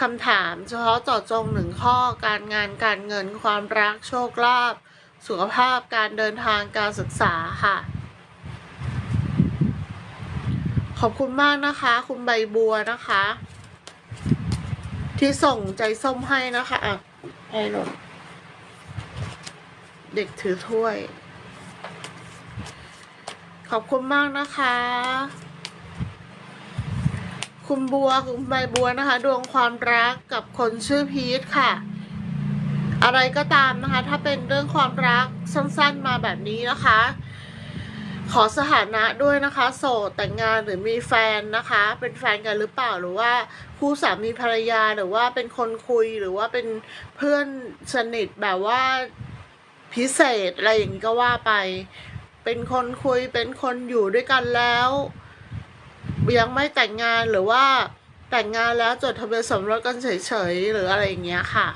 คำถามเฉพาะเจาะจงหนึ่งข้อการงานการเงินความรักโชคลาภสุขภาพการเดินทางการศึกษาค่ะ ขอบคุณมากนะคะ คุณใบบัวนะคะ ที่ส่งใจส้มให้นะคะอะให้หนเด็กถือถ้วย ขอบคุณมากนะคะ คุณบัวคุณใบบัวนะคะ ดวงความรักกับคนชื่อพีทค่ะ อะไรก็ตามนะคะ ถ้าเป็นเรื่องความรักสั้นๆมาแบบนี้นะคะ ขอสถานะด้วยนะคะ โสดแต่งงานหรือมีแฟนนะคะ เป็นแฟนกันหรือเปล่าหรือว่าคู่สามีภรรยาหรือว่าเป็นคนคุยหรือว่าเป็นเพื่อนสนิทแบบว่าพิเศษอะไรอย่างนี้ก็ว่าไป เป็นคนคุยเป็นคนอยู่ด้วยกันแล้ว ยังไม่แต่งงานหรือว่าแต่งงานแล้วจดทะเบียนสมรสกันเฉยๆ หรืออะไรอย่างเงี้ยค่ะ